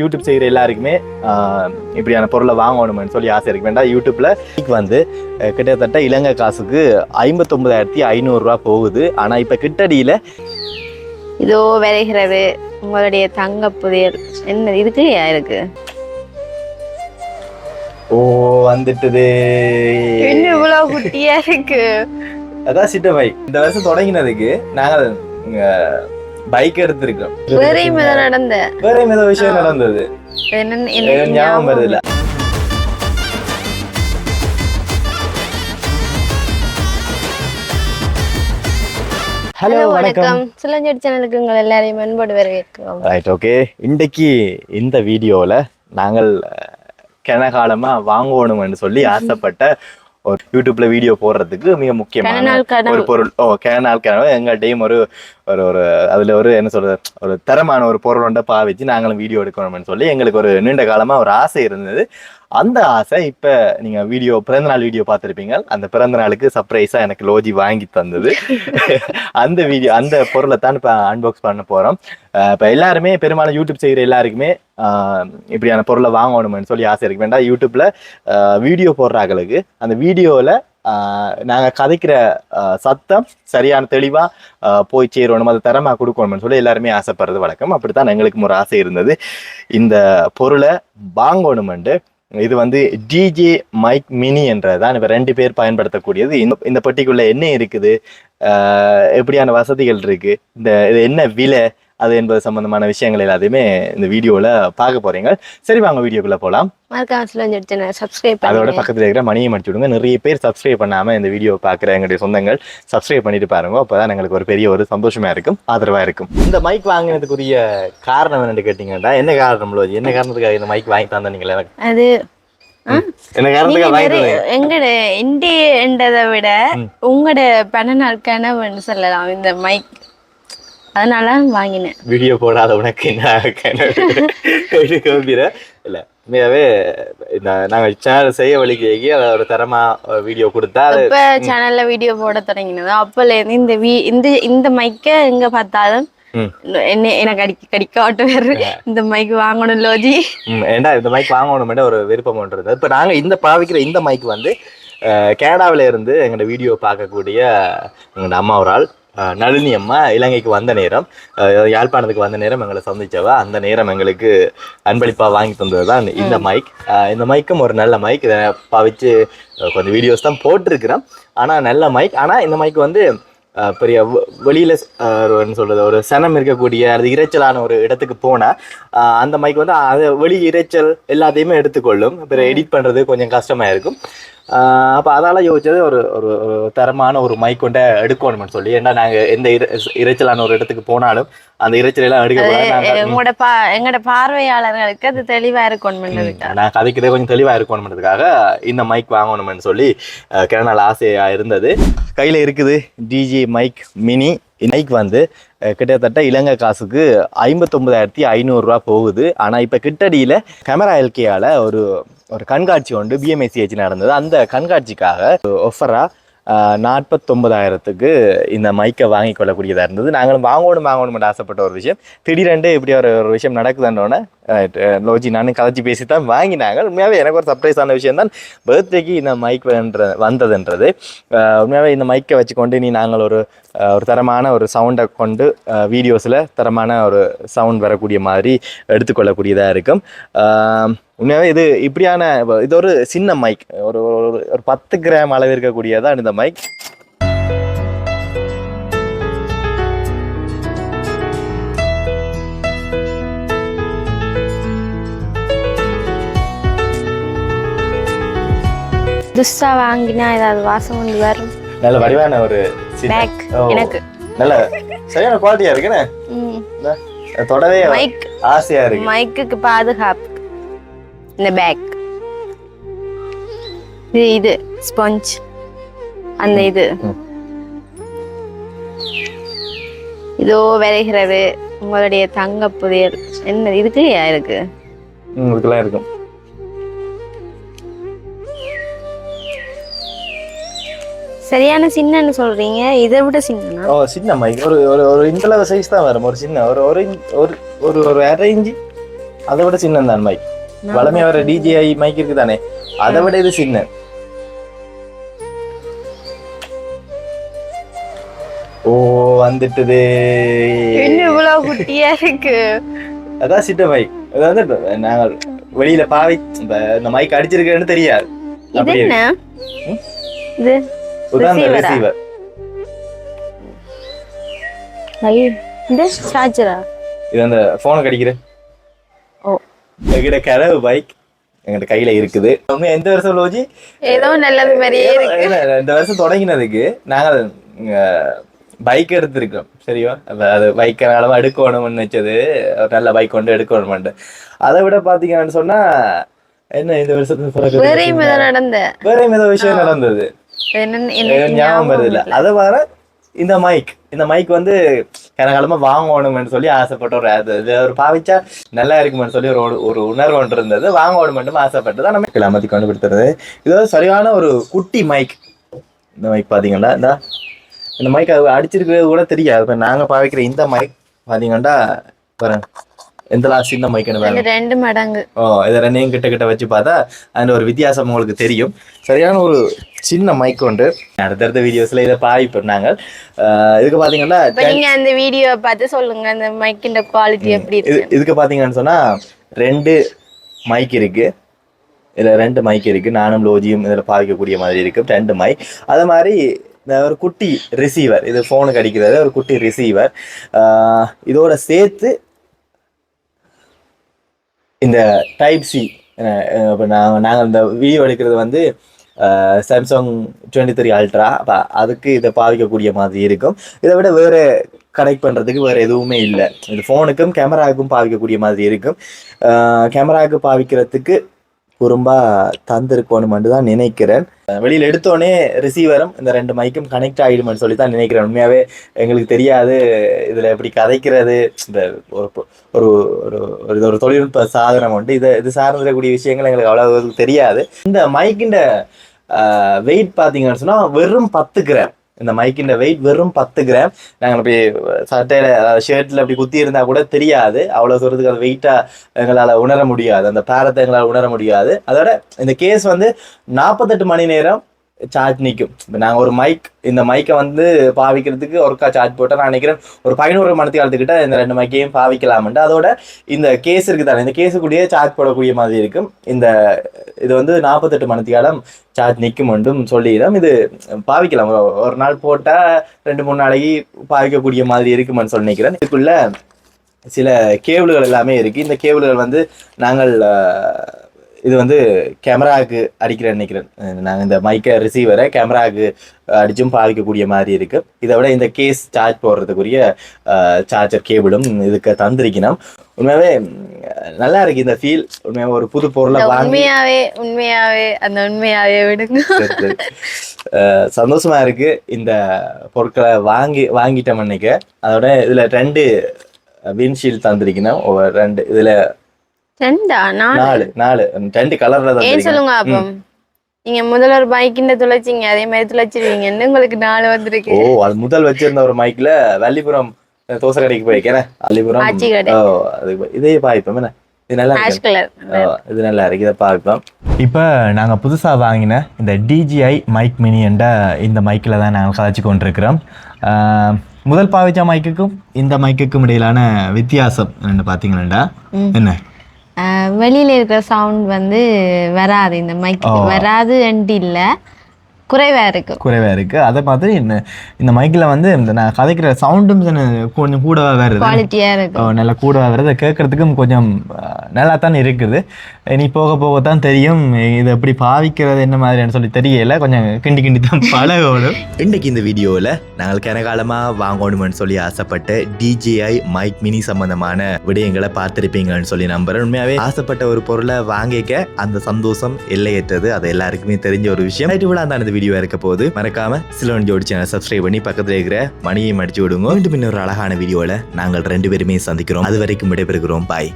YouTube செய்கிற எல்லாருக்குமே இப்படியான பொருளை வாங்கணும்னு சொல்லி ஆசை இருக்கு. வேண்டாம் இன்னைக்கு வந்து கிட்டத்தட்ட இலங்கை காசுக்கு ஐம்பத்தொன்பதாயிரத்தி ஐநூறுரூவா போகுது. ஆனால் இப்போ கிட்டடியில் இதோ விளைகிறது உங்களுடைய தங்க புதையல். என்ன இதுக்கு இருக்கு? ஓ வந்துட்டுது. என்ன இவ்வளவு குட்டியா இருக்கு? அதான் சிட்ட பைக் இந்த வருஷம் தொடங்கினதுக்கு நாங்கள் பைக் எடுத்திருக்கோம். வேற நடந்த. வேற ஏதோ விஷயம் நடந்தது. ஞாபகம் வருது இல்ல. ஹலோ வணக்கம். சிலஞ்சடி சேனலுக்கு உங்கள் எல்லாரையும் அன்போடு வரவேற்கிறோம். ரைட் ஓகே இன்றைக்கு இந்த வீடியோவில் நாங்கள் கனகாலமாக வாங்கணும்னு சொல்லி ஆசைப்பட்ட ஒரு யூடியூப்ல வீடியோ போடுறதுக்கு மிக முக்கியமான. ஒரு பொருள். ஓ கேனால் கனவு. எங்கள்கிட்டையும் ஒரு ஒரு ஒரு அதுல ஒரு என்ன சொல்றது ஒரு தரமான ஒரு பொருள் ஒன்றை பாவிச்சு நாங்களும் வீடியோ எடுக்கணும்னு சொல்லி எங்களுக்கு ஒரு நீண்ட காலமா ஒரு ஆசை இருந்தது. அந்த ஆசை இப்ப நீங்க வீடியோ பிறந்த நாள் வீடியோ பார்த்திருப்பீங்க. அந்த பிறந்த நாளுக்கு சர்ப்ரைஸா எனக்கு லோஜி வாங்கி தந்தது. அந்த வீடியோ அந்த பொருளை தான் இப்ப அன்பாக்ஸ் பண்ண போறோம். அஹ் இப்ப எல்லாருமே பெரும்பாலும் யூடியூப் செய்யற எல்லாருக்குமே இப்படியான பொருளை வாங்கணும்னு சொல்லி ஆசை இருக்கு. வேண்டாம் யூடியூப்ல வீடியோ போடுறாங்களுக்கு அந்த வீடியோல நாங்க கதைக்கிற சத்தம் சரியான தெளிவா ஆஹ் போய் சேரணும் அது தரமா கொடுக்கணும்னு சொல்லி எல்லாருமே ஆசைப்படுறது வழக்கம். அப்படித்தான் எங்களுக்கும் ஒரு ஆசை இருந்தது. இந்த பொருளை வாங்கணுமெண்டு இது வந்து டிஜே மைக் மினி என்றதான் இப்போ ரெண்டு பேர் பயன்படுத்தக்கூடியது. இந்த இந்த பெட்டிக்குள்ள என்ன இருக்குது? எப்படியான வசதிகள் இருக்கு? இந்த இது என்ன விலை? அது என்பது சம்பந்தமான விஷயங்கள் எல்லாத்தையுமே இந்த வீடியோல பார்க்க போறீங்க. சரி வாங்க வீடியோக்குள்ள சப்ஸ்கிரைப் அதோட பக்கத்துல இருக்கிற மணியை மடிச்சு விடுங்க. நிறைய பேர் சப்ஸ்கிரைப் பண்ணாம இந்த வீடியோ பாக்குற எங்களுடைய சொந்தங்கள் சப்ஸ்கிரைப் பண்ணிட்டு பாருங்க. அப்பதான் எங்களுக்கு ஒரு பெரிய ஒரு சந்தோஷமா இருக்கும் ஆதரவா இருக்கும். இந்த மைக் வாங்கினதுக்குரிய காரணம் என்னன்னு கேட்டீங்கன்னா என்ன காரணம் என்ன காரணத்துக்காக இந்த மைக் வாங்கி தந்தீங்களா எனக்கு? அது தந்தீங்க? எங்கட இண்டியன்றதை விட. உங்களோட பிறநாள் கனவுன்னு சொல்லலாம் இந்த மைக் அதனால வாங்கினேன். வீடியோ போடாத உனக்கு என்ன இல்ல உண்மையாவே இந்த நாங்க சேனல் செய்ய வழிக்கு அதை ஒரு தரமா வீடியோ கொடுத்தா இப்ப சேனல்ல வீடியோ போட தொடங்கினது. அப்பல இருந்து இந்த வீ இந்த இந்த மைக்க எங்க பார்த்தாலும். என்ன எனக்கு அடிக்க கடிக்க ஆட்டு வேறு இந்த மைக் வாங்கணும் லோஜி. ம், ஏன்டா இந்த மைக் வாங்கணும்னு ஒரு விருப்பம் ஒன்று இருந்தது. இப்போ நாங்கள் இந்த பாவிக்கிற இந்த மைக் வந்து கனடாவுல இருந்து எங்களோட வீடியோ பார்க்கக்கூடிய எங்களோட அம்மா ஒரு ஆள். நளினி அம்மா இலங்கைக்கு வந்த நேரம் யாழ்ப்பாணத்துக்கு வந்த நேரம் எங்களை சந்திச்சவ? அந்த நேரம் எங்களுக்கு அன்பளிப்பாக வாங்கி தந்தது தான் இந்த மைக் இந்த மைக்கும் ஒரு நல்ல மைக் இதை பாவிச்சு கொஞ்சம் வீடியோஸ் தான் போட்டிருக்கிறேன் ஆனால் நல்ல மைக் ஆனால் இந்த மைக் வந்து பெரிய வெளியில அஹ், ஒரு என்ன சொல்றது ஒரு சனம் இருக்கக்கூடிய அது இரைச்சலான ஒரு இடத்துக்கு போனா ஆஹ் அந்த மைக் வந்து அது வெளி இரைச்சல் எல்லாத்தையுமே எடுத்துக்கொள்ளும். அப்புறம் எடிட் பண்றது கொஞ்சம் கஷ்டமா இருக்கும். அப்ப அதால யோசிச்சது ஒரு ஒரு தரமான ஒரு மைக் கொண்ட எடுக்கணும்னு சொல்லி. ஏன்னா நாங்க எந்த இரைச்சலான ஒரு இடத்துக்கு போனாலும் அந்த இரைச்சல் எல்லாம் எடுக்க நாங்க உங்களோட பா எங்களோட பார்வையாளர்களுக்கு அது தெளிவா இருக்கணும் நான் கதைக்கிறதே கொஞ்சம் தெளிவா இருக்கணும்ன்றதுக்காக இந்த மைக் வாங்கணும்னு சொல்லி கிரணால் ஆசையா இருந்தது. கையில் இருக்குது டிஜி மைக் மினி மைக் வந்து கிட்டத்தட்ட இலங்கை காசுக்கு ஐம்பத்தொம்பதாயிரத்தி ஐநூறுரூவா போகுது. ஆனால் இப்போ கிட்டடியில் கேமரா எல்கேயால் ஒரு ஒரு கண்காட்சி ஒன்று பிஎம்ஐசிஹெச் நடந்தது. அந்த கண்காட்சிக்காக ஒஃபரா நாற்பத்தொம்பதாயிரத்துக்கு இந்த மைக்கை வாங்கி கொள்ளக்கூடியதாக இருந்தது. நாங்களும் வாங்கணும் வாங்கணும்னு ஆசைப்பட்ட ஒரு விஷயம். திடீரென்று இப்படி ஒரு ஒரு விஷயம் நடக்குதுன்னொன்னே லோஜி நானும் கதைச்சி பேசி தான் வாங்கினாங்க. உண்மையாகவே எனக்கு ஒரு சர்ப்ரைஸான விஷயம் தான் பர்த்டேக்கு இந்த மைக் வந்ததுன்றது. உண்மையாகவே இந்த மைக்கை வச்சுக்கொண்டு நீ நாங்கள் ஒரு ஒரு தரமான ஒரு சவுண்டை கொண்டு வீடியோஸில் தரமான ஒரு சவுண்ட் வரக்கூடிய மாதிரி எடுத்துக்கொள்ளக்கூடியதாக இருக்கும். உண்மையாகவே இது இப்படியான இது ஒரு சின்ன மைக் ஒரு ஒரு- பத்து கிராம் அளவு இருக்கக்கூடியதான் இந்த மைக் புதுசா வாங்கினா ஏதாவது வாசம் வந்து வரும். நல்ல வடிவான ஒரு பேக். எனக்கு. நல்ல சரியான குவாலிட்டியா. இந்த தொடவே மைக் ஆசையா இருக்கு. மைக்குக்கு பாதுகாப்பு. இந்த பேக் இது இது ஸ்பாஞ்ச் அந்த இது. இதோ விளைகிறது. உங்களுடைய தங்க புதையல். என்ன இதுக்கு இருக்கு? ம், இதுக்கெல்லாம் இருக்கும் சரியான சின்னன்னு சொல்றீங்க. இதை விட சின்னனா? ஓ சின்ன மைக் ஒரு ஒரு ஒரு இந்தளவு சைஸ் தான் வரும். ஒரு சின்ன ஒரு ஒரு ஒரு ஒரு அரை இஞ்சி அதை விட சின்ன தான் மைக் வளமையா வர டிஜிஐ மைக் இருக்கு தானே அதை விட இது சின்ன. ஓ வந்துட்டுது. என்ன இவ்வளவு குட்டியா இருக்கு. அதான் சிட்ட மைக் அது வந்து இப்ப நாங்கள் வெளியில பாவி இந்த மைக் அடிச்சிருக்கேன்னு தெரியாது. இது அப்படி? இது Receiver-ஆ? ரிசீவர் ஐயோ, இந்த சார்ஜரா இது அந்த போனை கடிக்கிற. ஓ. எங்கிட்ட கனவு பைக் எங்கிட்ட கையில இருக்குது. உண்மையா எந்த வருஷம் லோஜி? ஏதோ நல்லது மாதிரியே இருக்கு. இந்த வருஷம் தொடங்கினதுக்கு நாங்கள் பைக் எடுத்திருக்கோம். சரியா அது பைக் அளவு எடுக்கணும்னு வச்சது. நல்ல பைக் கொண்டு எடுக்கணும்ட்டு அதை விட பாத்தீங்கன்னு சொன்னா என்ன இந்த வருஷத்துக்கு வேற ஏதோ விஷயம் நடந்தது. ஞாபகம் வருது இல்ல. அதை வர இந்த மைக் இந்த மைக் வந்து கனகாலமா வாங்கணும்னு சொல்லி ஆசைப்பட்ட ஒரு அது. இது ஒரு பாவிச்சா நல்லா இருக்குமென்னு சொல்லி ஒரு ஒரு உணர்வு ஒன்று இருந்தது. வாங்கணும்னு ஆசைப்பட்டு தான் நம்ம கிளம்பத்தி கொண்டு கொடுத்துருது இது ஒரு சரியான ஒரு குட்டி மைக் இந்த மைக் பார்த்தீங்களா இந்த இந்த மைக் அடிச்சிருக்கிறது கூட தெரியாது. இப்ப நாங்க பாவிக்கிற இந்த மைக் பார்த்தீங்கன்னா பாருங்க. எந்த பாருங்க இது ரெண்டு மடங்கு. ஓ இதை ரெண்டையும் கிட்ட கிட்ட வச்சு பார்த்தா அந்த ஒரு வித்தியாசம் உங்களுக்கு தெரியும். சரியான ஒரு சின்ன மைக் உண்டு. அடுத்தடுத்த வீடியோஸ்ல இதை பாவிப்போம் நாங்கள். இதுக்கு பாத்தீங்கன்னா நீங்க அந்த வீடியோ பார்த்து சொல்லுங்க அந்த மைக்கின் குவாலிட்டி எப்படி இதுக்கு பாத்தீங்கன்னு சொன்னா ரெண்டு மைக் இருக்கு. இதுல ரெண்டு மைக் இருக்கு. நானும் லோஜியும் இதுல பாவிக்கக்கூடிய மாதிரி இருக்கு. ரெண்டு மைக் அது மாதிரி ஒரு குட்டி ரிசீவர் இது ஃபோனுக்கு அடிக்கிறது. ஒரு குட்டி ரிசீவர் இதோட சேர்த்து இந்த டைப் சி இப்போ நாங்கள் நாங்கள் இந்த வீடியோ எடுக்கிறது வந்து சாம்சங் டுவெண்ட்டி த்ரீ அல்ட்ரா அப்போ அதுக்கு இதை பாவிக்கக்கூடிய மாதிரி இருக்கும். இதை விட வேறு கனெக்ட் பண்ணுறதுக்கு வேறு எதுவுமே இல்லை. இது ஃபோனுக்கும் கேமராவுக்கும் பாவிக்கக்கூடிய மாதிரி இருக்கும். கேமராவுக்கு பாவிக்கிறதுக்கு குறும்பா தந்திருக்கணும்னு தான் நினைக்கிறேன். வெளியில் எடுத்தோடனே ரிசீவரும் இந்த ரெண்டு மைக்கும் கனெக்ட் ஆகிடுமென்னு சொல்லி தான் நினைக்கிறேன். உண்மையாகவே எங்களுக்கு தெரியாது இதில் எப்படி கதைக்கிறது. இந்த ஒரு ஒரு ஒரு ஒரு இது ஒரு தொழில்நுட்ப சாதனம் உண்டு. இதை இது சார்ந்திருக்கக்கூடிய விஷயங்கள் எங்களுக்கு அவ்வளவு தெரியாது. இந்த மைக்கின்ற வெயிட் பார்த்தீங்கன்னு சொன்னால் வெறும் பத்து கிராம் இந்த மைக்கின் வெயிட் வெறும் பத்து கிராம் நாங்கள் அப்படி சட்டையில் ஷர்ட்டில் அப்படி குத்தி இருந்தால் கூட தெரியாது. அவ்வளோ தூரத்துக்கு அது வெயிட்டாக எங்களால் உணர முடியாது. அந்த பேரத்தை எங்களால் உணர முடியாது. அதோட இந்த கேஸ் வந்து நாற்பத்தெட்டு மணி நேரம் சார்ஜ் நிற்கும் இப்போ நாங்கள் ஒரு மைக் இந்த மைக்கை வந்து பாவிக்கிறதுக்கு ஒருக்கா சார்ஜ் போட்டால் நான் நினைக்கிறேன் ஒரு பதினோரு மணி காலத்துக்கிட்ட இந்த ரெண்டு மைக்கையும் பாவிக்கலாம்ட்டு அதோட இந்த கேஸ் இருக்குது தானே இந்த கேஸுக்குள்ளேயே சார்ஜ் போடக்கூடிய மாதிரி இருக்கும். இந்த இது வந்து நாற்பத்தெட்டு மணி காலம் சார்ஜ் நிற்கும் என்றும் சொல்லிடும். இது பாவிக்கலாம். ஒரு- நாள் போட்டால் ரெண்டு மூணு நாளைக்கு பாவிக்கக்கூடிய மாதிரி இருக்குமென்னு சொல்லி நினைக்கிறேன். இதுக்குள்ள சில கேபிள்கள் எல்லாமே இருக்குது இந்த கேபிள்கள் வந்து நாங்கள் இது வந்து கேமராவுக்கு அடிக்கிறேன் நினைக்கிறேன். நாங்கள் இந்த மைக்கை ரிசீவரை கேமராவுக்கு அடிச்சும் பாவிக்கக்கூடிய மாதிரி இருக்கு. இதை விட இந்த கேஸ் சார்ஜ் போடுறதுக்குரிய சார்ஜர் கேபிளும் இதுக்கு தந்திருக்கணும். உண்மையாவே நல்லா இருக்கு இந்த ஃபீல் உண்மையாவே ஒரு புது பொருளை உண்மையாவே உண்மையாவே அந்த உண்மையாவே விடுங்க. சந்தோஷமா இருக்கு இந்த பொருட்களை வாங்கி வாங்கிட்டோம் அன்னைக்க அதோட இதுல ரெண்டு விண்ஷீல்ட் தந்திருக்கணும். ரெண்டு இதுல ரெண்டா நாலு. நாலு ரெண்டு கலர்ல ஏன் தந்திருக்கணும் சொல்லுங்க அப்போ நீங்க முதல்ல ஒரு பைக்கிண்ட துளைச்சிங்க அதே மாதிரி துளைச்சிருவீங்கன்னு உங்களுக்கு நாலு வந்திருக்கு. ஓ அது முதல் வச்சிருந்த ஒரு மைக்ல வள்ளிபுரம் தோசை கடைக்கு போயிருக்கேன். வள்ளிபுரம் இதே பாய்ப்போம். என்ன? இது நல்லா இது நல்லா இருக்கு. இதை பார்ப்போம் இப்போ நாங்கள் புதுசாக வாங்கின இந்த டிஜிஐ மைக் மினி என்ற இந்த மைக்கில் தான் நாங்கள் கதைச்சு கொண்டிருக்கிறோம். முதல் பாவிச்ச மைக்குக்கும் இந்த மைக்குக்கும் இடையிலான வித்தியாசம் என்ன பார்த்தீங்கன்னா என்ன? வெளியில இருக்கிற சவுண்ட் வந்து வராது. இந்த மைக் வராது இல்ல. குறைவா இருக்கும் குறைவாக இருக்குது அதே மாதிரி இந்த இந்த மைக்கில் வந்து இந்த நான் கதைக்கிற சவுண்டும் கொஞ்சம் கூடவா வருது குவாலிட்டியா இருக்கும் நல்லா கூட வருது கேட்கறதுக்கும் கொஞ்சம் நல்லா தான் இருக்குது. இனி போக போக தான் தெரியும் இது எப்படி பாவிக்கிறது என்ன மாதிரின்னு சொல்லி தெரியல. கொஞ்சம் கிண்டி கிண்டி தான் பழகணும். இன்றைக்கு இந்த வீடியோவில் நாங்கள் கனகாலமாக வாங்கணும்னு சொல்லி ஆசைப்பட்ட டிஜிஐ மைக் மினி சம்பந்தமான விடயங்களை பார்த்துருப்பீங்கன்னு சொல்லி நம்புறேன். உண்மையாகவே ஆசைப்பட்ட ஒரு பொருளை வாங்கிக்க அந்த சந்தோஷம் எல்லையற்றது. அது எல்லாருக்குமே தெரிஞ்ச ஒரு விஷயம். விழா தான் இந்த வீடியோ இருக்க போது மறக்காம சிலோன் ஜோடி சேனல் சப்ஸ்கிரைப் பண்ணி பக்கத்தில் இருக்கிற மணியை மடிச்சு விடுங்க. மீண்டும் இன்னொரு அழகான வீடியோவில் நாங்கள் ரெண்டு பேருமே சந்திக்கிறோம். அது வரைக்கும் விடைபெறுகிறோம். பாய்